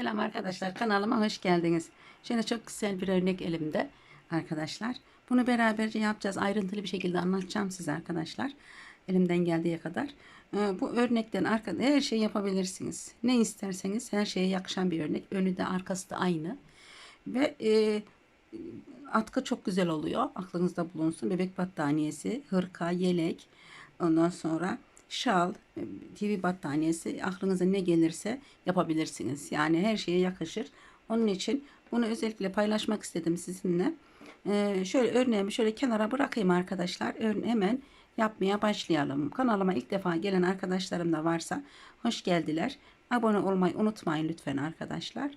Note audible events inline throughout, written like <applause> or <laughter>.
Selam arkadaşlar kanalıma hoş geldiniz. Şöyle çok güzel bir örnek elimde arkadaşlar. Bunu beraberce yapacağız. Ayrıntılı bir şekilde anlatacağım size arkadaşlar. Elimden geldiği kadar. Ee, Bu örnekten arka, her şey yapabilirsiniz. Ne isterseniz her şeye yakışan bir örnek. Önü de arkası da aynı. Ve e, atkı çok güzel oluyor. Aklınızda bulunsun. Bebek battaniyesi, hırka, yelek, ondan sonra şal, e, TV battaniyesi aklınıza ne gelirse yapabilirsiniz. Yani her şeye yakışır. Onun için bunu özellikle paylaşmak istedim sizinle. Ee, şöyle örneğimi şöyle kenara bırakayım arkadaşlar. Örne hemen yapmaya başlayalım. Kanalıma ilk defa gelen arkadaşlarım da varsa hoş geldiler. Abone olmayı unutmayın lütfen arkadaşlar.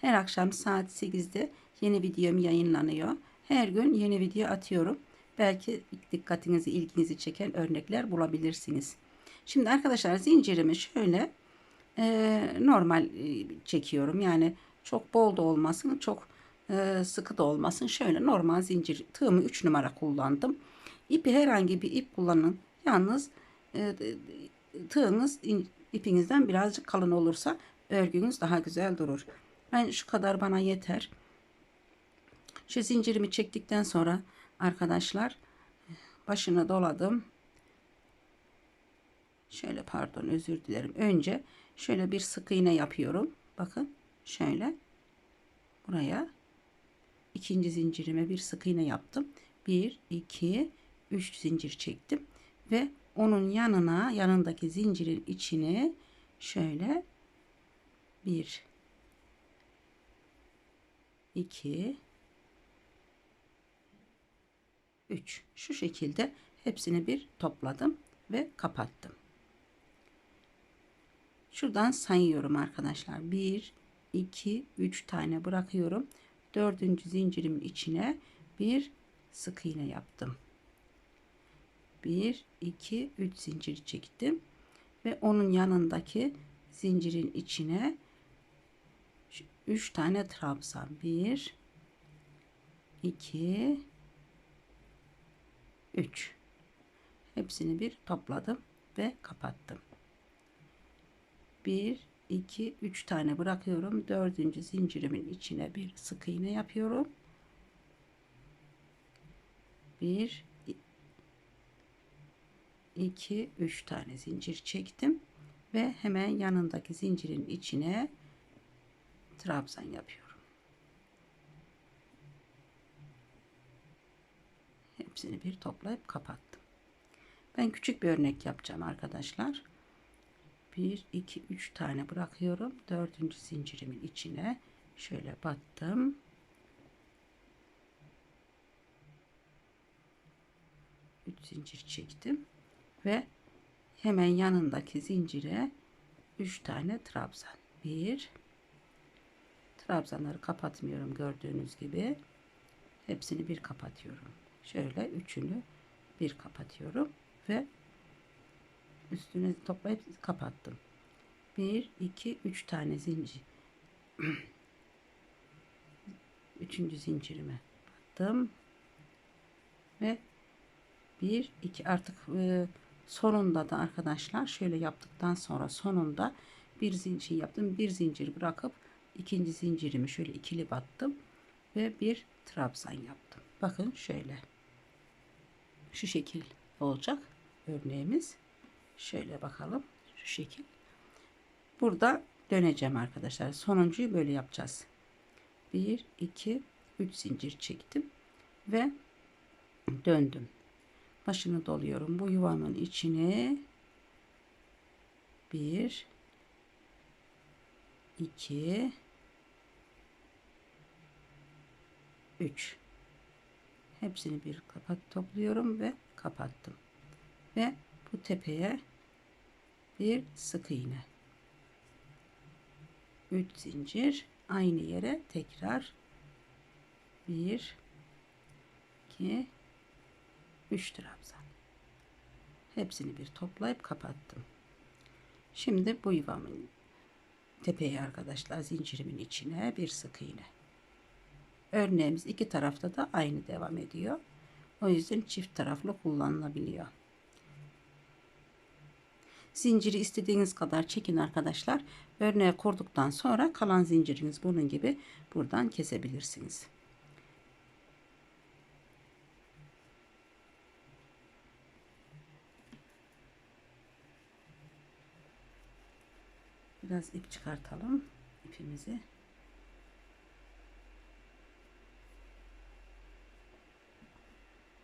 Her akşam saat 8'de yeni videom yayınlanıyor. Her gün yeni video atıyorum. Belki dikkatinizi, ilginizi çeken örnekler bulabilirsiniz. Şimdi arkadaşlar zincirimi şöyle e, normal e, çekiyorum. Yani çok bol da olmasın, çok e, sıkı da olmasın. Şöyle normal zincir tığımı 3 numara kullandım. İpi herhangi bir ip kullanın. Yalnız e, tığınız in- ipinizden birazcık kalın olursa örgünüz daha güzel durur. Ben şu kadar bana yeter. Şu zincirimi çektikten sonra arkadaşlar başını doladım. Şöyle pardon özür dilerim. Önce şöyle bir sık iğne yapıyorum. Bakın şöyle buraya ikinci zincirime bir sık iğne yaptım. 1 2 3 zincir çektim ve onun yanına yanındaki zincirin içine şöyle 1 2 3 şu şekilde hepsini bir topladım ve kapattım. Şuradan sayıyorum arkadaşlar. 1 2 3 tane bırakıyorum. Dördüncü zincirimin içine bir sık iğne yaptım. 1 2 3 zincir çektim ve onun yanındaki zincirin içine 3 tane trabzan 1 2 3 hepsini bir topladım ve kapattım 1 2 3 tane bırakıyorum dördüncü zincirimin içine bir sık iğne yapıyorum 1 2 3 tane zincir çektim ve hemen yanındaki zincirin içine trabzan yapıyorum. Hepsini bir toplayıp kapattım. Ben küçük bir örnek yapacağım arkadaşlar. 1 2 3 tane bırakıyorum. Dördüncü zincirimin içine şöyle battım. Üç zincir çektim ve hemen yanındaki zincire 3 tane trabzan. 1 trabzanları kapatmıyorum gördüğünüz gibi. Hepsini bir kapatıyorum. Şöyle üçünü bir kapatıyorum ve üstüne toplayıp kapattım. 1 2 3 tane zincir. <clears throat> Üçüncü zincirime battım. Ve 1 2 artık e, sonunda da arkadaşlar şöyle yaptıktan sonra sonunda bir zincir yaptım. Bir zincir bırakıp ikinci zincirimi şöyle ikili battım ve bir trabzan yaptım. Bakın şöyle. Şu şekil olacak örneğimiz. Şöyle bakalım. Şu şekil. Burada döneceğim arkadaşlar. Sonuncuyu böyle yapacağız. 1 2 3 zincir çektim ve döndüm. Başını doluyorum. Bu yuvamın içine 1 2 3 hepsini bir kapat topluyorum ve kapattım ve bu tepeye bir sık iğne. 3 zincir aynı yere tekrar 1 2 3 trabzan. Hepsini bir toplayıp kapattım. Şimdi bu yuvamın tepeye arkadaşlar zincirimin içine bir sık iğne. Örneğimiz iki tarafta da aynı devam ediyor. O yüzden çift taraflı kullanılabiliyor Zinciri istediğiniz kadar çekin arkadaşlar. Örneğe kurduktan sonra kalan zinciriniz bunun gibi buradan kesebilirsiniz. Biraz ip çıkartalım ipimizi.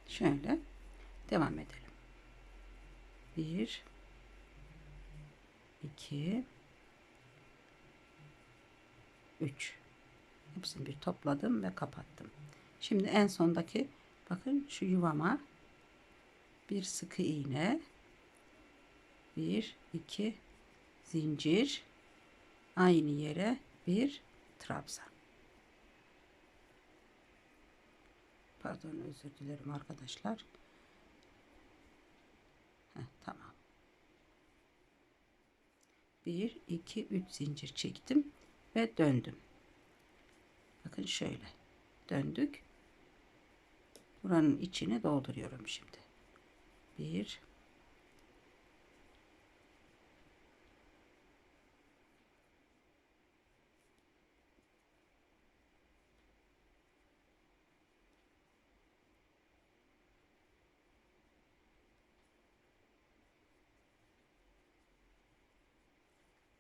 Şöyle devam edelim. 1 2 3 Hepsini bir topladım ve kapattım. Şimdi en sondaki bakın şu yuvama bir sıkı iğne 1 2 zincir aynı yere bir trabzan. Pardon özür dilerim arkadaşlar. Heh, tamam. 1 2 3 zincir çektim ve döndüm. Bakın şöyle döndük. Buranın içini dolduruyorum şimdi. 1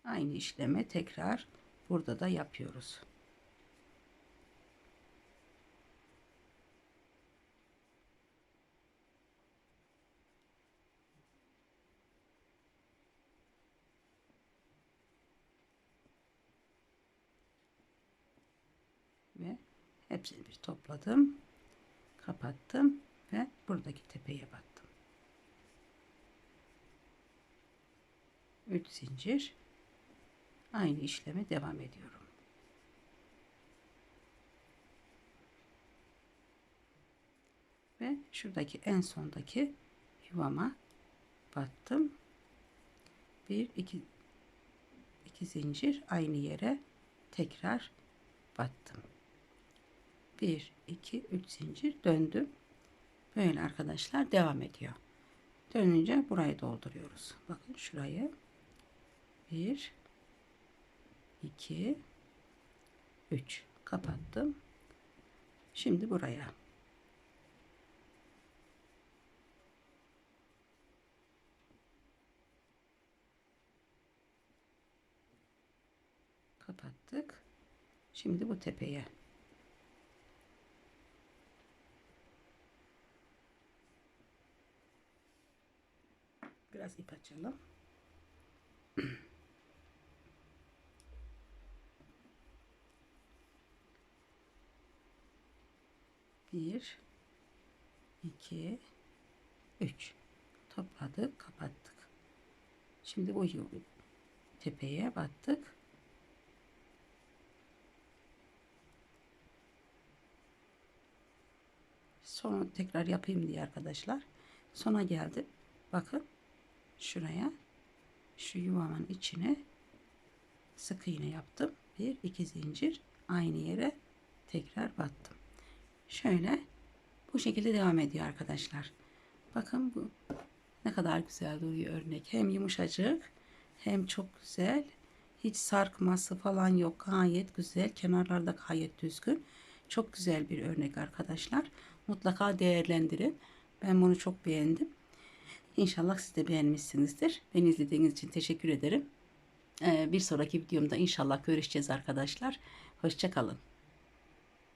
Aynı işlemi tekrar burada da yapıyoruz. Ve hepsini bir topladım. Kapattım ve buradaki tepeye battım. 3 zincir aynı işleme devam ediyorum. Ve şuradaki en sondaki yuvama battım. Bir iki iki zincir aynı yere tekrar battım. Bir iki üç zincir döndüm. Böyle arkadaşlar devam ediyor. Dönünce burayı dolduruyoruz. Bakın şurayı. Bir 2 3 kapattım. Şimdi buraya. Kapattık. Şimdi bu tepeye. Biraz ip açalım. Bir, iki, üç. Topladık, kapattık. Şimdi bu tepeye battık. Sonra tekrar yapayım diye arkadaşlar. Sona geldim. Bakın şuraya şu yuvamın içine sık iğne yaptım. Bir iki zincir aynı yere tekrar battım. Şöyle bu şekilde devam ediyor arkadaşlar. Bakın bu ne kadar güzel duruyor örnek. Hem yumuşacık hem çok güzel. Hiç sarkması falan yok. Gayet güzel. Kenarlarda gayet düzgün. Çok güzel bir örnek arkadaşlar. Mutlaka değerlendirin. Ben bunu çok beğendim. İnşallah siz de beğenmişsinizdir. Beni izlediğiniz için teşekkür ederim. Ee, bir sonraki videomda inşallah görüşeceğiz arkadaşlar. Hoşçakalın.